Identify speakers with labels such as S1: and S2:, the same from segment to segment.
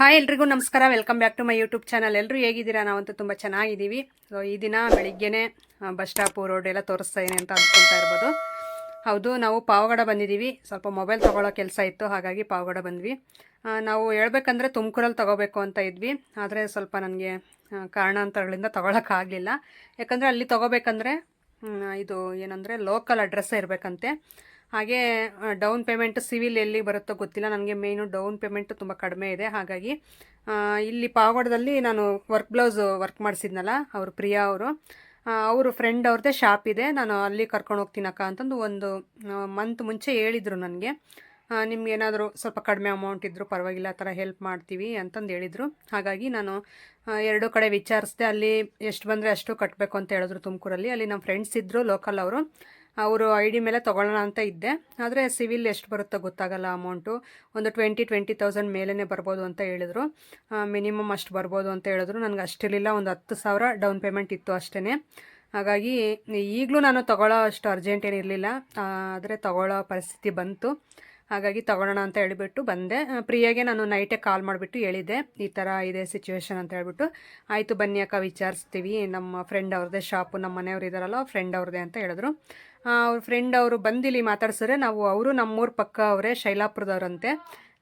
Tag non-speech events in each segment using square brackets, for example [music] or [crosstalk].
S1: Hi, ಎಲ್ರಿಗೂ ನಮಸ್ಕಾರ. Welcome back to my YouTube channel ಎಲ್ಲರೂ ಹೇಗಿದ್ದೀರಾ? ನಾವಂತೂ ತುಂಬ ಚೆನ್ನಾಗಿದ್ದೀವಿ. ಸೊ ಈ ದಿನ ಬೆಳಿಗ್ಗೆನೇ ಬಸ್ ಸ್ಟಾಪು ರೋಡ್ ಎಲ್ಲ ತೋರಿಸ್ತಾ ಇದೆ ಅಂತ ಅಂದ್ಕೊತಾ ಇರ್ಬೋದು. ಹೌದು, ನಾವು ಪಾವಗಡ ಬಂದಿದ್ದೀವಿ. ಸ್ವಲ್ಪ ಮೊಬೈಲ್ ತೊಗೊಳ್ಳೋ ಕೆಲಸ ಇತ್ತು, ಹಾಗಾಗಿ ಪಾವಗಡ ಬಂದ್ವಿ. ನಾವು ಹೇಳ್ಬೇಕಂದ್ರೆ ತುಮಕೂರಲ್ಲಿ ತೊಗೋಬೇಕು ಅಂತ ಇದ್ವಿ. ಆದರೆ ಸ್ವಲ್ಪ ನನಗೆ ಕಾರಣಾಂತರಗಳಿಂದ ತೊಗೊಳಕ್ಕಾಗಲಿಲ್ಲ ಯಾಕಂದರೆ ಅಲ್ಲಿ ತೊಗೋಬೇಕಂದ್ರೆ ಇದು ಏನಂದರೆ ಲೋಕಲ್ ಅಡ್ರೆಸ್ಸೇ ಇರಬೇಕಂತೆ. ಹಾಗೆ ಡೌನ್ ಪೇಮೆಂಟ್ ಸಿವಿಲ್ ಎಲ್ಲಿ ಬರುತ್ತೋ ಗೊತ್ತಿಲ್ಲ. ನನಗೆ ಮೇಯ್ನು ಡೌನ್ ಪೇಮೆಂಟ್ ತುಂಬ ಕಡಿಮೆ ಇದೆ. ಹಾಗಾಗಿ ಇಲ್ಲಿ ಪಾವಗಡದಲ್ಲಿ ನಾನು ವರ್ಕ್ ಬ್ಲೌಸ್ ವರ್ಕ್ ಮಾಡಿಸಿದ್ನಲ್ಲ, ಅವರು ಪ್ರಿಯಾ ಅವರು. ಅವರು ಫ್ರೆಂಡ್ ಅವ್ರದ್ದೇ ಶಾಪ್ ಇದೆ. ನಾನು ಅಲ್ಲಿ ಕರ್ಕೊಂಡು ಹೋಗ್ತೀನಕ್ಕ ಅಂತಂದು ಒಂದು ಮಂತ್ ಮುಂಚೆ ಹೇಳಿದರು ನನಗೆ. ನಿಮ್ಗೆ ಏನಾದರೂ ಸ್ವಲ್ಪ ಕಡಿಮೆ ಅಮೌಂಟ್ ಇದ್ದರೂ ಪರವಾಗಿಲ್ಲ, ಆ ಥರ ಹೆಲ್ಪ್ ಮಾಡ್ತೀವಿ ಅಂತಂದು ಹೇಳಿದರು. ಹಾಗಾಗಿ ನಾನು ಎರಡೂ ಎರಡು ಕಡೆ ವಿಚಾರಿಸಿದೆ ಅಲ್ಲಿ ಎಷ್ಟು ಬಂದರೆ ಅಷ್ಟು ಕಟ್ಟಬೇಕು ಅಂತ ಹೇಳಿದ್ರು ತುಮಕೂರಲ್ಲಿ. ಅಲ್ಲಿ ನಮ್ಮ ಫ್ರೆಂಡ್ಸ್ ಇದ್ದರು ಲೋಕಲ್ ಅವರು. ಅವರು ಐ ಡಿ ಮೇಲೆ ತೊಗೊಳ್ಳೋಣ ಅಂತ ಇದ್ದೆ. ಆದರೆ ಸಿವಿಲ್ ಎಷ್ಟು ಬರುತ್ತೋ ಗೊತ್ತಾಗಲ್ಲ ಅಮೌಂಟು. ಒಂದು ಟ್ವೆಂಟಿ ಟ್ವೆಂಟಿ ತೌಸಂಡ್ ಮೇಲೇ ಬರ್ಬೋದು ಅಂತ ಹೇಳಿದ್ರು. ಮಿನಿಮಮ್ ಅಷ್ಟು ಬರ್ಬೋದು ಅಂತ ಹೇಳಿದ್ರು. ನನಗೆ ಅಷ್ಟಿರಲಿಲ್ಲ. ಒಂದು ಹತ್ತು ಸಾವಿರ ಡೌನ್ ಪೇಮೆಂಟ್ ಇತ್ತು ಅಷ್ಟೇ ಹಾಗಾಗಿ ಈಗಲೂ ನಾನು ತೊಗೊಳ್ಳೋ ಅಷ್ಟು ಅರ್ಜೆಂಟ್ ಏನಿರಲಿಲ್ಲ ಆದರೆ ತೊಗೊಳ್ಳೋ ಪರಿಸ್ಥಿತಿ ಬಂತು. ಹಾಗಾಗಿ ತೊಗೊಳ್ಳೋಣ ಅಂತ ಹೇಳಿಬಿಟ್ಟು ಬಂದೆ. ಪ್ರಿಯಾಗೆ ನಾನು ನೈಟೇ ಕಾಲ್ ಮಾಡಿಬಿಟ್ಟು ಹೇಳಿದ್ದೆ. ಈ ಥರ ಇದೆ ಸಿಚುವೇಶನ್ ಅಂತ ಹೇಳಿಬಿಟ್ಟು. ಆಯಿತು ಬನ್ನಿ ಅಕ್ಕ, ವಿಚಾರಿಸ್ತೀವಿ. ನಮ್ಮ ಫ್ರೆಂಡ್ ಅವ್ರದ್ದೇ ಶಾಪು ನಮ್ಮ ಮನೆಯವ್ರು ಇದ್ದಾರಲ್ಲ ಫ್ರೆಂಡ್ ಅವ್ರದ್ದೇ ಅಂತ ಹೇಳಿದ್ರು. ಅವ್ರ ಫ್ರೆಂಡ್ ಅವರು ಬಂದಿಲ್ಲಿ ಮಾತಾಡ್ಸಿದ್ರೆ ನಾವು ಅವರು ನಮ್ಮೂರ ಪಕ್ಕ ಅವರೇ, ಶೈಲಾಪುರದವ್ರಂತೆ.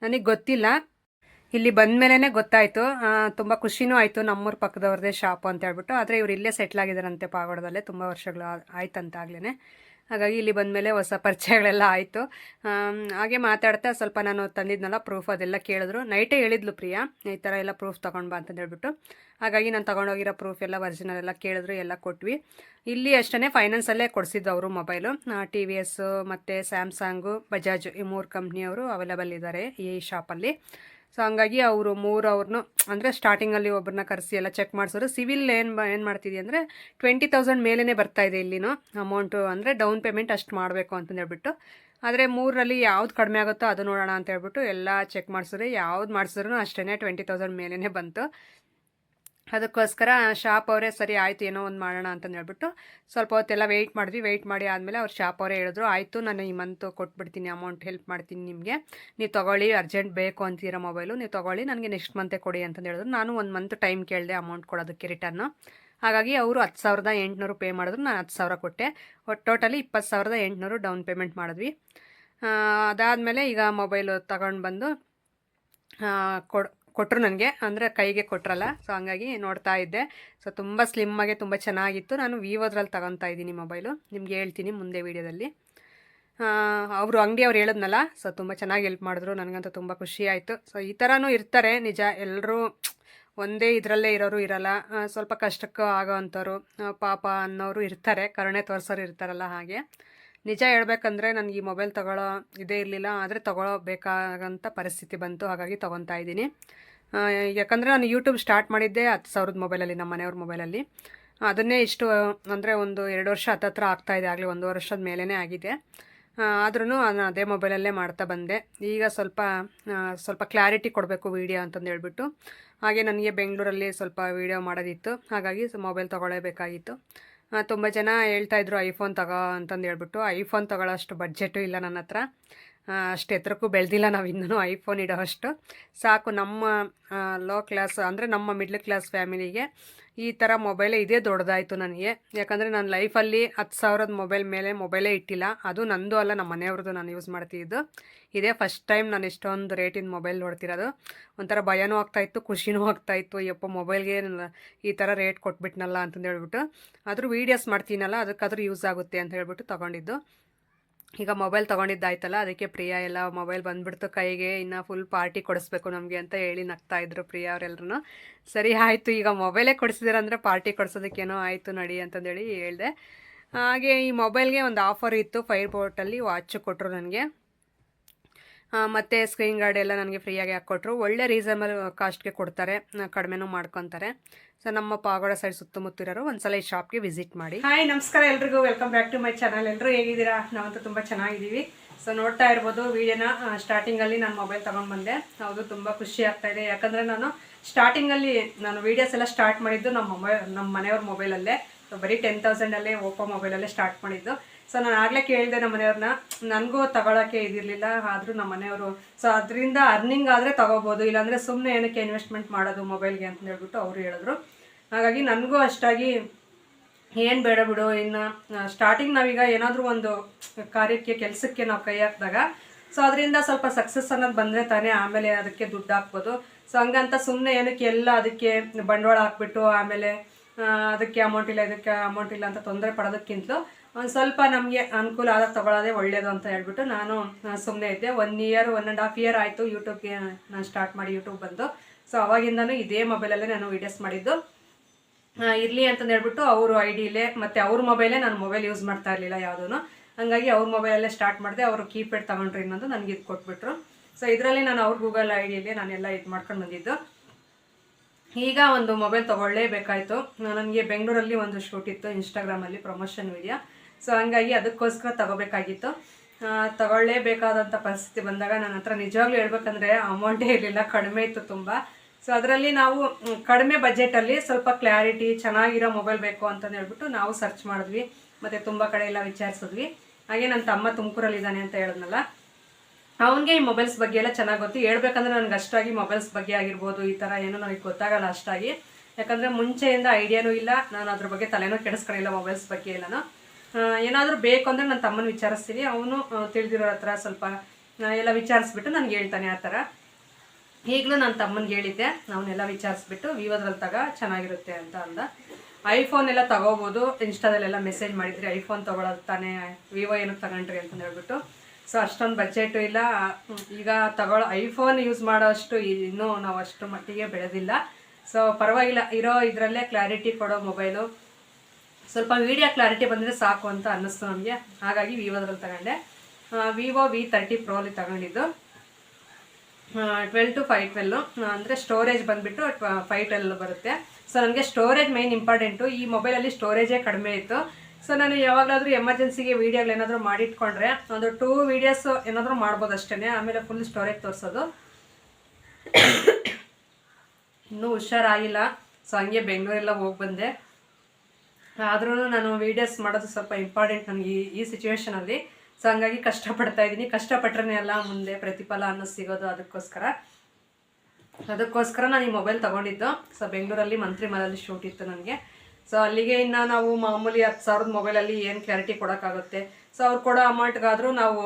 S1: ನನಗೆ ಗೊತ್ತಿಲ್ಲ. ಇಲ್ಲಿ ಬಂದ ಮೇಲೇ ಗೊತ್ತಾಯಿತು ತುಂಬ ಖುಷಿನೂ ಆಯಿತು ನಮ್ಮೂರ ಪಕ್ಕದವ್ರದ್ದೇ ಶಾಪು ಅಂತ ಹೇಳ್ಬಿಟ್ಟು. ಆದರೆ ಇವ್ರು ಇಲ್ಲೇ ಸೆಟ್ಲ್ ಆಗಿದ್ದಾರಂತೆ ತುಂಬ ವರ್ಷಗಳು ಆಯ್ತಂತಾಗ್ಲೇ ಹಾಗಾಗಿ ಇಲ್ಲಿ ಬಂದಮೇಲೆ ಹೊಸ ಪರಿಚಯಗಳೆಲ್ಲ ಆಯಿತು. ಹಾಗೆ ಮಾತಾಡ್ತಾ ಸ್ವಲ್ಪ ನಾನು ತಂದಿದ್ನಲ್ಲ ಪ್ರೂಫ್ ಅದೆಲ್ಲ ಕೇಳಿದ್ರು. ನೈಟೇ ಹೇಳಿದ್ಲು ಪ್ರಿಯಾ, ಈ ಥರ ಎಲ್ಲ ಪ್ರೂಫ್ ತೊಗೊಂಡು ಬಾ ಅಂತಂದು ಹೇಳ್ಬಿಟ್ಟು. ಹಾಗಾಗಿ ನಾನು ತೊಗೊಂಡೋಗಿರೋ ಪ್ರೂಫ್ ಎಲ್ಲ ಒರಿಜಿನಲ್ ಎಲ್ಲ ಕೇಳಿದ್ರು, ಎಲ್ಲ ಕೊಟ್ವಿ. ಇಲ್ಲಿ ಅಷ್ಟೇ ಫೈನಾನ್ಸಲ್ಲೇ ಕೊಡಿಸಿದ್ದು ಅವರು ಮೊಬೈಲು ಟಿ ವಿ ಎಸ್ಸು ಮತ್ತು ಸ್ಯಾಮ್ಸಂಗು ಬಜಾಜು ಈ ಮೂರು ಕಂಪ್ನಿಯವರು ಅವೈಲೇಬಲ್ ಇದ್ದಾರೆ ಈ ಶಾಪಲ್ಲಿ ಸೊ ಹಂಗಾಗಿ ಅವರು ಮೂರು ಅವ್ರನ್ನೂ ಅಂದರೆ ಸ್ಟಾರ್ಟಿಂಗಲ್ಲಿ ಒಬ್ಬರನ್ನ ಕರೆಸಿ ಎಲ್ಲ ಚೆಕ್ ಮಾಡಿಸೋರು. ಸಿವಿಲ್ ಏನು ಏನು ಮಾಡ್ತಿದ್ವಿ ಅಂದರೆ ಟ್ವೆಂಟಿ ತೌಸಂಡ್ ಮೇಲೇ ಇದೆ ಇಲ್ಲಿನೂ ಅಮೌಂಟು ಅಂದರೆ ಡೌನ್ ಪೇಮೆಂಟ್ ಅಷ್ಟು ಮಾಡಬೇಕು ಅಂತಂದು ಹೇಳ್ಬಿಟ್ಟು. ಆದರೆ ಮೂರರಲ್ಲಿ ಯಾವ್ದು ಕಡಿಮೆ ಆಗುತ್ತೋ ಅದು ನೋಡೋಣ ಅಂತ ಹೇಳ್ಬಿಟ್ಟು ಎಲ್ಲ ಚೆಕ್ ಮಾಡಿಸಿದ್ರೆ ಯಾವ್ದು ಮಾಡಿಸಿದ್ರು ಅಷ್ಟೇ ಟ್ವೆಂಟಿ ತೌಸಂಡ್ ಮೇಲೇ ಬಂತು. ಅದಕ್ಕೋಸ್ಕರ ಶಾಪ್ ಅವರೇ ಸರಿ ಆಯಿತು ಏನೋ ಒಂದು ಮಾಡೋಣ ಅಂತಂದು ಹೇಳ್ಬಿಟ್ಟು ಸ್ವಲ್ಪ ಹೊತ್ತೆಲ್ಲ ವೆಯ್ಟ್ ಮಾಡಿದ್ವಿ. ವೆಯ್ಟ್ ಮಾಡಿ ಆದಮೇಲೆ ಅವ್ರು ಶಾಪ್ ಅವರೇ ಹೇಳಿದ್ರು, ಆಯಿತು, ನಾನು ಈ ಮಂತ್ ಕೊಟ್ಬಿಡ್ತೀನಿ ಅಮೌಂಟ್ ಹೆಲ್ಪ್ ಮಾಡ್ತೀನಿ ನಿಮಗೆ. ನೀವು ತೊಗೊಳ್ಳಿ ಅರ್ಜೆಂಟ್ ಬೇಕು ಅಂತೀರ ಮೊಬೈಲು ನೀವು ತೊಗೊಳ್ಳಿ, ನನಗೆ ನೆಕ್ಸ್ಟ್ ಮಂತೆ ಕೊಡಿ ಅಂತಂದು ಹೇಳಿದ್ರು. ನಾನು ಒಂದು ಮಂತ್ ಟೈಮ್ ಕೇಳಿದೆ ಅಮೌಂಟ್ ಕೊಡೋದಕ್ಕೆ ರಿಟರ್ನು ಹಾಗಾಗಿ ಅವರು ಹತ್ತು ಸಾವಿರದ ಎಂಟುನೂರು ಪೇ ಮಾಡಿದ್ರು, ನಾನು ಹತ್ತು ಸಾವಿರ ಕೊಟ್ಟೆ. ಒಟ್ಟು ಟೋಟಲಿ ಇಪ್ಪತ್ತು ಸಾವಿರದ ಎಂಟುನೂರು ಡೌನ್ ಪೇಮೆಂಟ್ ಮಾಡಿದ್ವಿ. ಅದಾದಮೇಲೆ ಈಗ ಮೊಬೈಲು ತಗೊಂಡು ಬಂದು ಕೊಡ್ ಕೊಟ್ಟರು ನನಗೆ ಅಂದರೆ ಕೈಗೆ ಕೊಟ್ರಲ್ಲ. ಸೊ ಹಂಗಾಗಿ ನೋಡ್ತಾ ಇದ್ದೆ. ಸೊ ತುಂಬ ಸ್ಲಿಮ್ಮಾಗೆ ತುಂಬ ಚೆನ್ನಾಗಿತ್ತು. ನಾನು ವಿವೋದ್ರಲ್ಲಿ ತಗೊತಾ ಇದ್ದೀನಿ ಮೊಬೈಲು. ನಿಮ್ಗೆ ಹೇಳ್ತೀನಿ ಮುಂದೆ ವೀಡಿಯೋದಲ್ಲಿ. ಅವರು ಅಂಗಡಿ ಅವ್ರು ಹೇಳಿದ್ನಲ್ಲ ಸೊ ತುಂಬ ಚೆನ್ನಾಗಿ ಹೆಲ್ಪ್ ಮಾಡಿದ್ರು. ನನಗಂತೂ ತುಂಬ ಖುಷಿ ಆಯಿತು. ಸೊ ಈ ಥರನೂ ಇರ್ತಾರೆ, ನಿಜ. ಎಲ್ಲರೂ ಒಂದೇ ಇದರಲ್ಲೇ ಇರೋರು ಇರಲ್ಲ. ಸ್ವಲ್ಪ ಕಷ್ಟಕ್ಕೂ ಆಗೋ ಅಂಥವ್ರು ಪಾಪ ಅನ್ನೋರು ಇರ್ತಾರೆ. ಕರುಣೆ ತೋರಿಸೋರು ಇರ್ತಾರಲ್ಲ ಹಾಗೆ. ನಿಜ ಹೇಳ್ಬೇಕಂದ್ರೆ ನನಗೆ ಈ ಮೊಬೈಲ್ ತಗೊಳ್ಳೋ ಇದೇ ಇರಲಿಲ್ಲ, ಆದರೆ ತಗೊಳ್ಳೋಬೇಕಾಗಂಥ ಪರಿಸ್ಥಿತಿ ಬಂತು, ಹಾಗಾಗಿ ತೊಗೊತಾ ಇದ್ದೀನಿ. ಯಾಕಂದರೆ ನಾನು ಯೂಟ್ಯೂಬ್ ಸ್ಟಾರ್ಟ್ ಮಾಡಿದ್ದೆ ಹತ್ತು ಸಾವಿರದ ಮೊಬೈಲಲ್ಲಿ, ನಮ್ಮ ಮನೆಯವ್ರ ಮೊಬೈಲಲ್ಲಿ. ಅದನ್ನೇ ಇಷ್ಟು, ಅಂದರೆ ಒಂದು ಎರಡು ವರ್ಷ ಹತ್ತತ್ರ ಇದೆ, ಆಗಲಿ ಒಂದು ವರ್ಷದ ಮೇಲೇ ಆಗಿದೆ. ಆದ್ರೂ ನಾನು ಅದೇ ಮೊಬೈಲಲ್ಲೇ ಮಾಡ್ತಾ ಬಂದೆ. ಈಗ ಸ್ವಲ್ಪ ಸ್ವಲ್ಪ ಕ್ಲಾರಿಟಿ ಕೊಡಬೇಕು ವೀಡಿಯೋ ಅಂತಂದು ಹೇಳ್ಬಿಟ್ಟು. ಹಾಗೆ ನನಗೆ ಬೆಂಗಳೂರಲ್ಲಿ ಸ್ವಲ್ಪ ವೀಡಿಯೋ ಮಾಡೋದಿತ್ತು, ಹಾಗಾಗಿ ಮೊಬೈಲ್ ತೊಗೊಳ್ಳೇಬೇಕಾಗಿತ್ತು. ತುಂಬ ಜನ ಹೇಳ್ತಾ ಇದ್ರು, ಐಫೋನ್ ತಗೋ ಅಂತಂದು ಹೇಳ್ಬಿಟ್ಟು, ಐಫೋನ್ ತಗೊಳ್ಳೋ ಅಷ್ಟು ಬಡ್ಜೆಟು ಇಲ್ಲ ನನ್ನ ಹತ್ರ. ಅಷ್ಟು ಎತ್ತರಕ್ಕೂ ಬೆಳೆದಿಲ್ಲ, ನಾವು ಇನ್ನೂ ಐಫೋನ್ ಇಡೋ ಅಷ್ಟು ಸಾಕು ನಮ್ಮ ಲೋ ಕ್ಲಾಸ್ ಅಂದರೆ ನಮ್ಮ ಮಿಡ್ಲ್ ಕ್ಲಾಸ್ ಫ್ಯಾಮಿಲಿಗೆ ಈ ಥರ ಮೊಬೈಲೇ ಇದೇ ದೊಡ್ಡದಾಯಿತು ನನಗೆ. ಯಾಕಂದರೆ ನಾನು ಲೈಫಲ್ಲಿ ಹತ್ತು ಸಾವಿರದ ಮೊಬೈಲ್ ಮೇಲೆ ಮೊಬೈಲೇ ಇಟ್ಟಿಲ್ಲ. ಅದು ನಂದು ಅಲ್ಲ ನಮ್ಮ ಮನೆಯವ್ರದ್ದು ನಾನು ಯೂಸ್ ಮಾಡ್ತಿದ್ದು. ಇದೇ ಫಸ್ಟ್ ಟೈಮ್ ನಾನು ಇಷ್ಟೊಂದು ರೇಟಿನ ಮೊಬೈಲ್ ನೋಡ್ತಿರೋದು. ಒಂಥರ ಭಯನೂ ಆಗ್ತಾಯಿತ್ತು ಖುಷಿನೂ ಆಗ್ತಾಯಿತ್ತು ಯಪ್ಪ ಮೊಬೈಲ್ಗೆ ಈ ಥರ ರೇಟ್ ಕೊಟ್ಬಿಟ್ನಲ್ಲ ಅಂತಂದು ಹೇಳ್ಬಿಟ್ಟು. ಆದರೂ ವೀಡಿಯೋಸ್ ಮಾಡ್ತೀನಲ್ಲ, ಅದಕ್ಕಾದ್ರೂ ಯೂಸ್ ಆಗುತ್ತೆ ಅಂತ ಹೇಳ್ಬಿಟ್ಟು ತೊಗೊಂಡಿದ್ದು. ಈಗ ಮೊಬೈಲ್ ತೊಗೊಂಡಿದ್ದಾಯ್ತಲ್ಲ, ಅದಕ್ಕೆ ಪ್ರಿಯಾ ಎಲ್ಲ ಮೊಬೈಲ್ ಬಂದ್ಬಿಡ್ತು ಕೈಗೆ, ಇನ್ನು ಫುಲ್ ಪಾರ್ಟಿ ಕೊಡಿಸ್ಬೇಕು ನಮಗೆ ಅಂತ ಹೇಳಿ ನಗ್ತಾ ಇದ್ರು ಪ್ರಿಯಾ ಅವರೆಲ್ಲರೂ ಸರಿ, ಆಯಿತು, ಈಗ ಮೊಬೈಲೇ ಕೊಡಿಸಿದಿರಂದ್ರೆ ಪಾರ್ಟಿ ಕೊಡಿಸೋದಕ್ಕೇನೋ ಆಯಿತು ನಡಿ ಅಂತಂದೇಳಿ ಹೇಳಿದೆ. ಹಾಗೆ ಈ ಮೊಬೈಲ್ಗೆ ಒಂದು ಆಫರ್ ಇತ್ತು ಫೈರ್ ಬೋಟಲ್ಲಿ ವಾಚ್ ಕೊಟ್ಟರು ನನಗೆ. ಮತ್ತು ಸ್ಕ್ರೀನ್ ಗಾರ್ಡ್ ಎಲ್ಲ ನನಗೆ ಫ್ರೀಯಾಗಿ ಹಾಕ್ಕೊಟ್ರು. ಒಳ್ಳೆ ರೀಸನಬಲ್ ಕಾಸ್ಟ್ಗೆ ಕೊಡ್ತಾರೆ ಕಡಿಮೆನೂ ಮಾಡ್ಕೊತಾರೆ. ನಮ್ಮ ಪಾಗೋಡ ಸೈಡ್ ಸುತ್ತಮುತ್ತ ಇರೋರು ಒಂದ್ಸಲ ಈ ಶಾಪ್ಗೆ ವಿಸಿಟ್ ಮಾಡಿ. ಹಾಯ್ ನಮಸ್ಕಾರ ಎಲ್ರಿಗೂ. Welcome back to my channel ಎಲ್ಲರೂ ಹೇಗಿದ್ದೀರಾ? ನಾವಂತೂ ತುಂಬ ಚೆನ್ನಾಗಿದ್ದೀವಿ. ಸೊ ನೋಡ್ತಾ ಇರ್ಬೋದು ವಿಡಿಯೋನ ಸ್ಟಾರ್ಟಿಂಗಲ್ಲಿ ನಾನು ಮೊಬೈಲ್ ತೊಗೊಂಡು ಬಂದೆ. ಹೌದು, ತುಂಬ ಖುಷಿ ಆಗ್ತಾ ಇದೆ. ಯಾಕಂದರೆ ನಾನು ಸ್ಟಾರ್ಟಿಂಗಲ್ಲಿ ನಾನು ವೀಡಿಯೋಸ್ ಎಲ್ಲ ಸ್ಟಾರ್ಟ್ ಮಾಡಿದ್ದು ನಮ್ಮ ಮೊಬೈಲ್ ನಮ್ಮ ಮನೆಯವ್ರ ಮೊಬೈಲಲ್ಲೇ ಬರೀ ಟೆನ್ ತೌಸಂಡಲ್ಲೇ ಓಪೋ ಮೊಬೈಲಲ್ಲೇ ಸ್ಟಾರ್ಟ್ ಮಾಡಿದ್ದು. ಸೊ ನಾನು ಆಗಲೇ ಕೇಳಿದೆ ನಮ್ಮ ಮನೆಯವ್ರನ್ನ, ನನಗೂ ತಗೊಳಕ್ಕೆ ಇದಿರಲಿಲ್ಲ, ಆದರೂ ನಮ್ಮ ಮನೆಯವರು. ಸೊ ಅದರಿಂದ ಅರ್ನಿಂಗ್ ಆದರೆ ತಗೋಬೋದು. ಇಲ್ಲಾಂದರೆ ಸುಮ್ಮನೆ ಏನಕ್ಕೆ ಇನ್ವೆಸ್ಟ್ಮೆಂಟ್ ಮಾಡೋದು ಮೊಬೈಲ್ಗೆ ಅಂತ ಹೇಳ್ಬಿಟ್ಟು ಅವರು ಹೇಳಿದ್ರು. ಹಾಗಾಗಿ ನನಗೂ ಅಷ್ಟಾಗಿ ಏನು ಬೇಡ ಬಿಡು. ಇನ್ನು ಸ್ಟಾರ್ಟಿಂಗ್ ನಾವೀಗ ಏನಾದರೂ ಒಂದು ಕಾರ್ಯಕ್ಕೆ, ಕೆಲಸಕ್ಕೆ ನಾವು ಕೈ ಹಾಕಿದಾಗ ಸೊ ಅದರಿಂದ ಸ್ವಲ್ಪ ಸಕ್ಸಸ್ ಅನ್ನೋದು ಬಂದರೆ ತಾನೇ ಆಮೇಲೆ ಅದಕ್ಕೆ ದುಡ್ಡು ಹಾಕ್ಬೋದು. ಸೊ ಹಂಗಂತ ಸುಮ್ಮನೆ ಏನಕ್ಕೆ ಎಲ್ಲ ಅದಕ್ಕೆ ಬಂಡವಾಳ ಹಾಕ್ಬಿಟ್ಟು ಆಮೇಲೆ ಅದಕ್ಕೆ ಅಮೌಂಟ್ ಇಲ್ಲ, ಇದಕ್ಕೆ ಅಮೌಂಟ್ ಇಲ್ಲ ಅಂತ ತೊಂದರೆ ಪಡೋದಕ್ಕಿಂತಲೂ ಒಂದು ಸ್ವಲ್ಪ ನಮಗೆ ಅನುಕೂಲ ಆದ ತೊಗೊಳೋದೇ ಒಳ್ಳೆಯದು ಅಂತ ಹೇಳ್ಬಿಟ್ಟು ನಾನು ಸುಮ್ಮನೆ ಇದ್ದೆ. One year one and half year ಆಯಿತು ಯೂಟ್ಯೂಬ್ಗೆ ನಾನು ಸ್ಟಾರ್ಟ್ ಮಾಡಿ ಯೂಟ್ಯೂಬ್ ಬಂದು. ಸೊ ಅವಾಗಿಂದನೂ ಇದೇ ಮೊಬೈಲಲ್ಲೇ ನಾನು ವೀಡಿಯೋಸ್ ಮಾಡಿದ್ದು. ಇರಲಿ ಅಂತಂದು ಹೇಳ್ಬಿಟ್ಟು ಅವರು ಐ ಡಿಲೇ ಮತ್ತು ಅವ್ರ ಮೊಬೈಲೇ ನಾನು ಮೊಬೈಲ್ ಯೂಸ್ ಮಾಡ್ತಾ ಇರಲಿಲ್ಲ ಯಾವುದೂ ಹಂಗಾಗಿ ಅವ್ರ ಮೊಬೈಲಲ್ಲೇ ಸ್ಟಾರ್ಟ್ ಮಾಡಿದೆ, ಅವರು ಕೀಪ್ಯಾಡ್ ತೊಗೊಂಡ್ರಿ ಇನ್ನೊಂದು ನನಗೆ ಇದು ಕೊಟ್ಬಿಟ್ರು. ಸೊ ಇದರಲ್ಲಿ ನಾನು ಅವ್ರ ಗೂಗಲ್ ಐ ಡಿಯಲ್ಲಿ ನಾನೆಲ್ಲ ಇದು ಮಾಡ್ಕೊಂಡು ಬಂದಿದ್ದು. ಈಗ ಒಂದು ಮೊಬೈಲ್ ತೊಗೊಳ್ಳೇಬೇಕಾಯಿತು. ನನಗೆ ಬೆಂಗಳೂರಲ್ಲಿ ಒಂದು ಶೂಟ್ ಇತ್ತು ಇನ್ಸ್ಟಾಗ್ರಾಮಲ್ಲಿ ಪ್ರಮೋಷನ್ ವಿಡಿಯೋ ಸೊ ಹಂಗಾಗಿ ಅದಕ್ಕೋಸ್ಕರ ತಗೋಬೇಕಾಗಿತ್ತು. ತಗೊಳ್ಳೇಬೇಕಾದಂಥ ಪರಿಸ್ಥಿತಿ ಬಂದಾಗ ನನ್ನ ಹತ್ರ ನಿಜವಾಗ್ಲೂ ಹೇಳ್ಬೇಕಂದ್ರೆ ಅಮೌಂಟೇ ಇರಲಿಲ್ಲ, ಕಡಿಮೆ ಇತ್ತು ತುಂಬ. ಸೊ ಅದರಲ್ಲಿ ನಾವು ಕಡಿಮೆ ಬಜೆಟಲ್ಲಿ ಸ್ವಲ್ಪ ಕ್ಲಾರಿಟಿ ಚೆನ್ನಾಗಿರೋ ಮೊಬೈಲ್ ಬೇಕು ಅಂತಂದು ಹೇಳ್ಬಿಟ್ಟು ನಾವು ಸರ್ಚ್ ಮಾಡಿದ್ವಿ. ಮತ್ತು ತುಂಬ ಕಡೆ ಎಲ್ಲ ವಿಚಾರಿಸಿದ್ವಿ. ಹಾಗೆ ನನ್ನ ತಮ್ಮ ತುಮಕೂರಲ್ಲಿದ್ದಾನೆ ಅಂತ ಹೇಳಿದ್ನಲ್ಲ. ಅವನಿಗೆ ಈ ಮೊಬೈಲ್ಸ್ ಬಗ್ಗೆ ಎಲ್ಲ ಚೆನ್ನಾಗಿ ಗೊತ್ತು. ಹೇಳ್ಬೇಕಂದ್ರೆ ನನಗೆ ಅಷ್ಟಾಗಿ ಮೊಬೈಲ್ಸ್ ಬಗ್ಗೆ ಆಗಿರ್ಬೋದು, ಈ ಥರ ಏನೂ ನನಗೆ ಗೊತ್ತಾಗಲ್ಲ ಅಷ್ಟಾಗಿ. ಯಾಕಂದರೆ ಮುಂಚೆಯಿಂದ ಐಡಿಯಾನೂ ಇಲ್ಲ. ನಾನು ಅದ್ರ ಬಗ್ಗೆ ತಲೆನೂ ಕೆಡಿಸ್ಕೊಂಡಿಲ್ಲ ಮೊಬೈಲ್ಸ್ ಬಗ್ಗೆ ಎಲ್ಲನೂ. ಏನಾದರೂ ಬೇಕು ಅಂದರೆ ನನ್ನ ತಮ್ಮನ ವಿಚಾರಿಸ್ತೀನಿ. ಅವನು ತಿಳಿದಿರೋ ಹತ್ರ ಸ್ವಲ್ಪ ಎಲ್ಲ ವಿಚಾರಿಸ್ಬಿಟ್ಟು ನನಗೆ ಹೇಳ್ತಾನೆ ಆ ಥರ ಈಗಲೂ ನನ್ನ ತಮ್ಮನಿಗೆ ಹೇಳಿದ್ದೆ ಅವನ್ನೆಲ್ಲ ವಿಚಾರಿಸ್ಬಿಟ್ಟು ವಿವೋದ್ರಲ್ಲಿ ತಗ, ಚೆನ್ನಾಗಿರುತ್ತೆ ಅಂತ ಅಂದ. ಐಫೋನ್ ಎಲ್ಲ ತಗೋಬೋದು, ಇನ್ಸ್ಟಾದಲ್ಲೆಲ್ಲ ಮೆಸೇಜ್ ಮಾಡಿದ್ರಿ ಐಫೋನ್ ತೊಗೊಳೋದು ತಾನೇ, ವಿವೋ ಏನಕ್ಕೆ ತಗೊಂಡ್ರಿ ಅಂತ ಹೇಳ್ಬಿಟ್ಟು. ಸೊ ಅಷ್ಟೊಂದು ಬಜೆಟು ಇಲ್ಲ. ಈಗ ತಗೊಳ್ಳೋ ಐಫೋನ್ ಯೂಸ್ ಮಾಡೋ ಅಷ್ಟು ಇನ್ನೂ ನಾವು ಅಷ್ಟು ಮಟ್ಟಿಗೆ ಬೆಳೆದಿಲ್ಲ. ಸೊ ಪರವಾಗಿಲ್ಲ, ಇರೋ ಇದರಲ್ಲೇ ಕ್ಲಾರಿಟಿ ಕೊಡೋ ಮೊಬೈಲು. ಸ್ವಲ್ಪ ವಿಡಿಯೋ ಕ್ಲಾರಿಟಿ ಬಂದರೆ ಸಾಕು ಅಂತ ಅನ್ನಿಸ್ತು ನಮಗೆ. ಹಾಗಾಗಿ ವಿವೋದ್ರಲ್ಲಿ ತಗೊಂಡೆ. ವಿವೋ ವಿ ತರ್ಟಿ ಪ್ರೋಲಿ ತಗೊಂಡಿದ್ದು. ಟ್ವೆಲ್ ಟು ಫೈವ್ ಟ್ವೆಲ್ಲು ಅಂದರೆ ಸ್ಟೋರೇಜ್ ಬಂದುಬಿಟ್ಟು ಫೈವ್ ಟ್ವೆಲ್ ಬರುತ್ತೆ. ಸೊ ನನಗೆ ಸ್ಟೋರೇಜ್ ಮೈನ್ ಇಂಪಾರ್ಟೆಂಟು ಈ ಮೊಬೈಲಲ್ಲಿ ಸ್ಟೋರೇಜೇ ಕಡಿಮೆ ಇತ್ತು. ಸೊ ನಾನು ಯಾವಾಗಲಾದರೂ ಎಮರ್ಜೆನ್ಸಿಗೆ ವೀಡಿಯೋಗಳು ಏನಾದರೂ ಮಾಡಿಟ್ಕೊಂಡ್ರೆ, ಒಂದು ಟೂ ವೀಡಿಯೋಸ್ ಏನಾದರೂ ಮಾಡ್ಬೋದು ಅಷ್ಟೇ ಆಮೇಲೆ ಫುಲ್ ಸ್ಟೋರೇಜ್ ತೋರಿಸೋದು. ಇನ್ನೂ ಹುಷಾರಾಗಿಲ್ಲ. ಸೊ ಹಂಗೆ ಬೆಂಗಳೂರೆಲ್ಲ ಹೋಗಿ ಬಂದೆ. ಆದ್ರೂ ನಾನು ವೀಡಿಯೋಸ್ ಮಾಡೋದು ಸ್ವಲ್ಪ ಇಂಪಾರ್ಟೆಂಟ್ ನನಗೆ ಈ ಸಿಚುವೇಶನಲ್ಲಿ ಸೊ ಹಂಗಾಗಿ ಕಷ್ಟಪಡ್ತಾ ಇದ್ದೀನಿ. ಕಷ್ಟಪಟ್ರೆ ಅಲ್ಲ ಮುಂದೆ ಪ್ರತಿಫಲ ಅನ್ನೋ ಸಿಗೋದು ಅದಕ್ಕೋಸ್ಕರ. ಅದಕ್ಕೋಸ್ಕರ ನಾನು ಈ ಮೊಬೈಲ್ ತೊಗೊಂಡಿದ್ದು. ಸೊ ಬೆಂಗಳೂರಲ್ಲಿ ಮಂತ್ರಿ ಮಲಲ್ಲಿ ಶೂಟ್ ಇತ್ತು ನನಗೆ. ಸೊ ಅಲ್ಲಿಗೆ ಇನ್ನು ನಾವು ಮಾಮೂಲಿ ಹತ್ತು ಸಾವಿರದ ಮೊಬೈಲಲ್ಲಿ ಏನು ಕ್ಲಾರಿಟಿ ಕೊಡೋಕ್ಕಾಗುತ್ತೆ? ಸೊ ಅವ್ರು ಕೊಡೋ ಅಮೌಂಟ್ಗಾದರೂ ನಾವು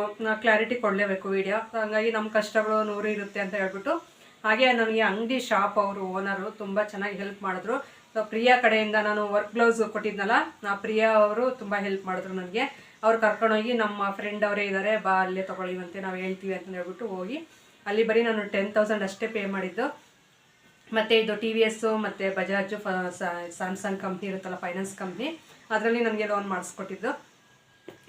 S1: ಕ್ಲಾರಿಟಿ ಕೊಡಲೇಬೇಕು ವೀಡಿಯೋ ಸೊ ಹಂಗಾಗಿ ನಮ್ಮ ಕಷ್ಟಗಳು ನೂರು ಇರುತ್ತೆ ಅಂತ ಹೇಳ್ಬಿಟ್ಟು. ಹಾಗೆ ನನಗೆ ಅಂಗಡಿ ಶಾಪ್ ಅವರು ಓನರು ತುಂಬ ಚೆನ್ನಾಗಿ ಹೆಲ್ಪ್ ಮಾಡಿದ್ರು. ಸೊ ಪ್ರಿಯಾ ಕಡೆಯಿಂದ ನಾನು ವರ್ಕ್ ಬ್ಲೌಸ್ ಕೊಟ್ಟಿದ್ನಲ್ಲ, ಆ ಪ್ರಿಯಾ ಅವರು ತುಂಬ ಹೆಲ್ಪ್ ಮಾಡಿದ್ರು ನನಗೆ. ಅವ್ರು ಕರ್ಕೊಂಡೋಗಿ ನಮ್ಮ ಫ್ರೆಂಡ್ ಅವರೇ ಇದ್ದಾರೆ ಬಾ ಅಲ್ಲೇ ತೊಗೊಳ್ಳಿವಂತೆ ನಾವು ಹೇಳ್ತೀವಿ ಅಂತ ಹೇಳ್ಬಿಟ್ಟು ಹೋಗಿ, ಅಲ್ಲಿ ಬರೀ ನಾನು ಟೆನ್ ತೌಸಂಡ್ ಅಷ್ಟೇ ಪೇ ಮಾಡಿದ್ದು. ಮತ್ತು ಇದು ಟಿ ವಿ ಎಸ್ಸು ಮತ್ತು ಬಜಾಜು ಫ ಸ್ಯಾಮ್ಸಂಗ್ ಕಂಪ್ನಿ ಇರುತ್ತಲ್ಲ ಫೈನಾನ್ಸ್ ಕಂಪ್ನಿ ಅದರಲ್ಲಿ ನನಗೆ ಲೋನ್ ಮಾಡಿಸ್ಕೊಟ್ಟಿದ್ದು.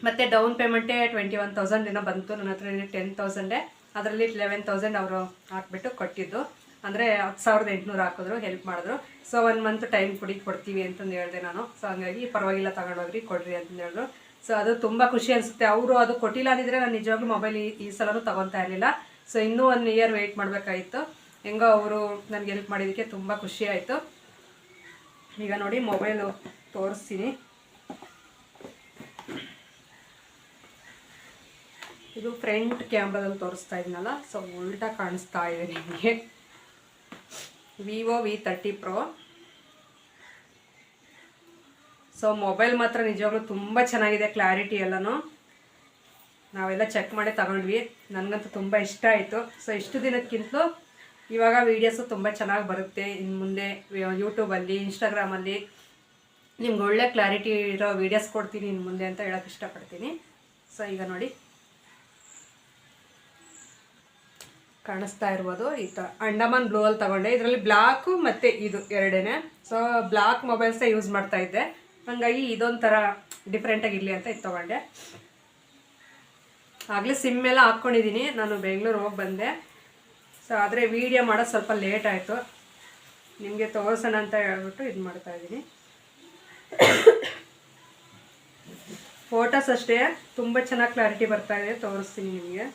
S1: ಮತ್ತು ಡೌನ್ ಪೇಮೆಂಟೇ ಟ್ವೆಂಟಿ ಒನ್ ತೌಸಂಡ್ ಏನೋ ಬಂತು, ನನ್ನ ಹತ್ರ ಟೆನ್ ತೌಸಂಡೇ ಅದರಲ್ಲಿ ಲೆವೆನ್ ತೌಸಂಡ್ ಅವರು ಹಾಕ್ಬಿಟ್ಟು ಕೊಟ್ಟಿದ್ದು. ಅಂದರೆ ಹತ್ತು ಸಾವಿರದ ಎಂಟುನೂರು ಹಾಕಿದ್ರು ಹೆಲ್ಪ್ ಮಾಡಿದ್ರು. ಸೊ ಒನ್ ಮಂತ್ ಟೈಮ್ ಕೊಡಿ, ಕೊಡ್ತೀವಿ ಅಂತಂದು ಹೇಳಿದೆ ನಾನು. ಸೊ ಹಂಗಾಗಿ ಪರವಾಗಿಲ್ಲ ತಗೊಂಡೋಗ್ರಿ ಕೊಡ್ರಿ ಅಂತಂದು ಹೇಳಿದ್ರು. ಸೊ ಅದು ತುಂಬ ಖುಷಿ ಅನಿಸುತ್ತೆ. ಅವರು ಅದು ಕೊಟ್ಟಿಲ್ಲ ಅಂದಿದ್ರೆ ನಾನು ನಿಜವಾಗ್ಲೂ ಮೊಬೈಲ್ ಈ ಈ ಸಲನೂ ತೊಗೊತಾ ಇರಲಿಲ್ಲ. ಸೊ ಇನ್ನೂ ಒನ್ ಇಯರ್ ವೆಯ್ಟ್ ಮಾಡಬೇಕಾಗಿತ್ತು ಹೆಂಗೋ ಅವರು ನನಗೆ ಹೆಲ್ಪ್ ಮಾಡಿದ್ದಕ್ಕೆ ತುಂಬ ಖುಷಿ ಆಯಿತು. ಈಗ ನೋಡಿ ಮೊಬೈಲು ತೋರಿಸ್ತೀನಿ. ಇದು ಫ್ರಂಟ್ ಕ್ಯಾಮ್ರಾದಲ್ಲಿ ತೋರಿಸ್ತಾ ಇದ್ನಲ್ಲ ಸೊ ಉಲ್ಟಾ ಕಾಣಿಸ್ತಾ ಇದೆ ನಿಮಗೆ. Vivo V thirty pro so mobile ಮಾತ್ರ ನಿಜವಾಗ್ಲೂ ತುಂಬ ಚೆನ್ನಾಗಿದೆ ಕ್ಲಾರಿಟಿ ಎಲ್ಲನೂ. ನಾವೆಲ್ಲ ಚೆಕ್ ಮಾಡಿ ತಗೊಂಡ್ವಿ. ನನಗಂತೂ ತುಂಬ ಇಷ್ಟ ಆಯಿತು. ಸೊ ಇಷ್ಟು ದಿನಕ್ಕಿಂತಲೂ ಇವಾಗ ವೀಡಿಯೋಸು ತುಂಬ ಚೆನ್ನಾಗಿ ಬರುತ್ತೆ. ಇನ್ನು ಮುಂದೆ ಯೂಟ್ಯೂಬಲ್ಲಿ ಇನ್ಸ್ಟಾಗ್ರಾಮಲ್ಲಿ ನಿಮ್ಗೆ ಒಳ್ಳೆ ಕ್ಲಾರಿಟಿ ಇರೋ ವೀಡಿಯೋಸ್ ಕೊಡ್ತೀನಿ ಇನ್ನು ಮುಂದೆ ಅಂತ ಹೇಳೋಕ್ಕೆ ಇಷ್ಟಪಡ್ತೀನಿ. ಸೊ ಈಗ ನೋಡಿ. ಕಾಣಿಸ್ತಾ ಇರ್ಬೋದು ಈ ಥರ ಅಂಡಮಾನ್ ಬ್ಲೂ ಅಲ್ಲಿ ತಗೊಂಡೆ. ಇದರಲ್ಲಿ ಬ್ಲಾಕು ಮತ್ತು ಇದು ಎರಡೇ ಸೊ ಬ್ಲಾಕ್ ಮೊಬೈಲ್ಸೇ ಯೂಸ್ ಮಾಡ್ತಾ ಇದ್ದೆ. ಹಾಗಾಗಿ ಇದೊಂಥರ ಡಿಫ್ರೆಂಟಾಗಿ ಇರಲಿ ಅಂತ ಇದು ತೊಗೊಂಡೆ. ಆಗಲೇ ಸಿಮ್ ಎಲ್ಲ ಹಾಕ್ಕೊಂಡಿದ್ದೀನಿ ನಾನು ಬೆಂಗಳೂರು ಹೋಗಿ ಬಂದೆ. ಸೊ ಆದರೆ ವೀಡಿಯೋ ಮಾಡೋದು ಸ್ವಲ್ಪ ಲೇಟ್ ಆಯಿತು. ನಿಮಗೆ ತೋರಿಸೋಣ ಅಂತ ಹೇಳ್ಬಿಟ್ಟು ಇದು ಮಾಡ್ತಾ ಇದ್ದೀನಿ ಫೋಟೋಸ್ [coughs] ಅಷ್ಟೇ. ತುಂಬ ಚೆನ್ನಾಗಿ ಕ್ಲಾರಿಟಿ ಬರ್ತಾ ಇದೆ. ತೋರಿಸ್ತೀನಿ ನಿಮಗೆ.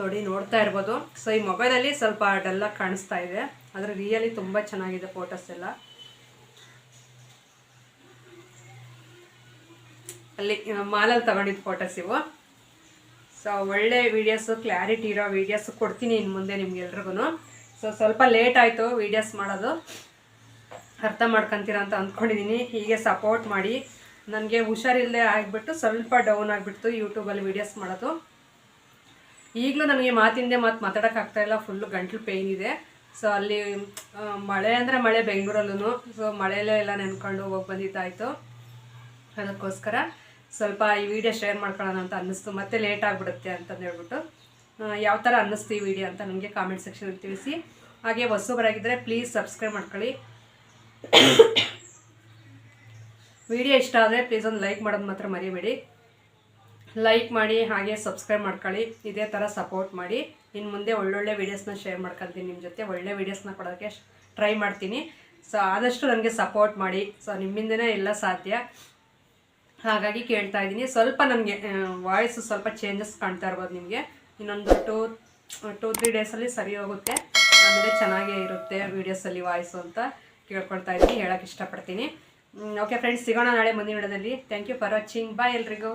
S1: ನೋಡಿ ನೋಡ್ತಾ ಇರ್ಬೋದು. ಸೊ ಈ ಮೊಬೈಲಲ್ಲಿ ಸ್ವಲ್ಪ ಡಲ್ಲಾಗಿ ಕಾಣಿಸ್ತಾ ಇದೆ. ಆದರೆ ರಿಯಲಿ ತುಂಬ ಚೆನ್ನಾಗಿದೆ ಫೋಟೋಸ್ ಎಲ್ಲ. ಅಲ್ಲಿ ಮಾಲಲ್ಲಿ ತಗೊಂಡಿದ್ದು ಫೋಟೋಸ್ ಇವು. ಸೊ ಒಳ್ಳೆ ವೀಡಿಯೋಸು ಕ್ಲಾರಿಟಿ ಇರೋ ವೀಡಿಯೋಸ್ ಕೊಡ್ತೀನಿ ಇನ್ನು ಮುಂದೆ ನಿಮ್ಗೆಲ್ರಿಗೂ ಸೊ ಸ್ವಲ್ಪ ಲೇಟ್ ಆಯಿತು ವೀಡಿಯೋಸ್ ಮಾಡೋದು. ಅರ್ಥ ಮಾಡ್ಕೊತೀರ ಅಂತ ಅಂದ್ಕೊಂಡಿದ್ದೀನಿ ಹೀಗೆ ಸಪೋರ್ಟ್ ಮಾಡಿ. ನನಗೆ ಹುಷಾರಿಲ್ಲದೆ ಆಗಿಬಿಟ್ಟು ಸ್ವಲ್ಪ ಡೌನ್ ಆಗಿಬಿಡ್ತು ಯೂಟ್ಯೂಬಲ್ಲಿ ವೀಡಿಯೋಸ್ ಮಾಡೋದು. ಈಗಲೂ ನನಗೆ ಮಾತಿಂದೆ ಮಾತು ಮಾತಾಡೋಕ್ಕಾಗ್ತಾ ಇಲ್ಲ ಫುಲ್ಲು ಗಂಟ್ಲು ಪೇಯ್ನ್ ಇದೆ. ಸೊ ಅಲ್ಲಿ ಮಳೆ ಅಂದರೆ ಮಳೆ ಬೆಂಗಳೂರಲ್ಲೂ ಸೊ ಮಳೆಯಲ್ಲೇ ಎಲ್ಲ ನೆನ್ಕೊಂಡು ಹೋಗಿ ಬಂದಿದ್ದಾಯಿತು. ಅದಕ್ಕೋಸ್ಕರ ಸ್ವಲ್ಪ ಈ ವಿಡಿಯೋ ಶೇರ್ ಮಾಡ್ಕೊಳ್ಳೋಣ ಅಂತ ಅನ್ನಿಸ್ತು. ಮತ್ತೆ ಲೇಟ್ ಆಗಿಬಿಡುತ್ತೆ ಅಂತಂದು ಹೇಳ್ಬಿಟ್ಟು. ಯಾವ ಥರ ಅನ್ನಿಸ್ತು ಈ ವಿಡಿಯೋ ಅಂತ ನನಗೆ ಕಾಮೆಂಟ್ ಸೆಕ್ಷನಲ್ಲಿ ತಿಳಿಸಿ. ಹಾಗೆ ಹೊಸಬರಾಗಿದ್ದರೆ ಪ್ಲೀಸ್ ಸಬ್ಸ್ಕ್ರೈಬ್ ಮಾಡ್ಕೊಳ್ಳಿ. [coughs] ವಿಡಿಯೋ ಇಷ್ಟ ಆದರೆ ಪ್ಲೀಸ್ ಒಂದು ಲೈಕ್ ಮಾಡೋದು ಮಾತ್ರ ಮರಿಬೇಡಿ. ಲೈಕ್ ಮಾಡಿ, ಹಾಗೆ ಸಬ್ಸ್ಕ್ರೈಬ್ ಮಾಡ್ಕೊಳ್ಳಿ. ಇದೇ ಥರ ಸಪೋರ್ಟ್ ಮಾಡಿ. ಇನ್ನು ಮುಂದೆ ಒಳ್ಳೊಳ್ಳೆ ವೀಡಿಯೋಸ್ನ ಶೇರ್ ಮಾಡ್ಕೊಳ್ತೀನಿ ನಿಮ್ಮ ಜೊತೆ. ಒಳ್ಳೆ ವೀಡಿಯೋಸ್ನ ಕೊಡೋಕ್ಕೆ ಟ್ರೈ ಮಾಡ್ತೀನಿ. ಸೊ ಆದಷ್ಟು ನನಗೆ ಸಪೋರ್ಟ್ ಮಾಡಿ. ಸೊ ನಿಮ್ಮಿಂದನೇ ಎಲ್ಲ ಸಾಧ್ಯ. ಹಾಗಾಗಿ ಕೇಳ್ತಾ ಇದ್ದೀನಿ. ಸ್ವಲ್ಪ ನನಗೆ ವಾಯ್ಸು ಸ್ವಲ್ಪ ಚೇಂಜಸ್ ಕಾಣ್ತಾ ಇರ್ಬೋದು ನಿಮಗೆ. ಇನ್ನೊಂದು ಟೂ ಟೂ ತ್ರೀ ಡೇಸಲ್ಲಿ ಸರಿ ಹೋಗುತ್ತೆ. ಆಮೇಲೆ ಚೆನ್ನಾಗೇ ಇರುತ್ತೆ ವೀಡಿಯೋಸಲ್ಲಿ ವಾಯ್ಸು ಅಂತ ಕೇಳ್ಕೊಳ್ತಾ ಇದ್ದೀನಿ. ಹೇಳೋಕ್ಕೆ ಇಷ್ಟಪಡ್ತೀನಿ. ಓಕೆ ಫ್ರೆಂಡ್ಸ್ ಸಿಗೋಣ ನಾಳೆ ಮುಂದಿನ ವಿಡಿಯೋದಲ್ಲಿ. Thank you for watching bye ಎಲ್ರಿಗೂ.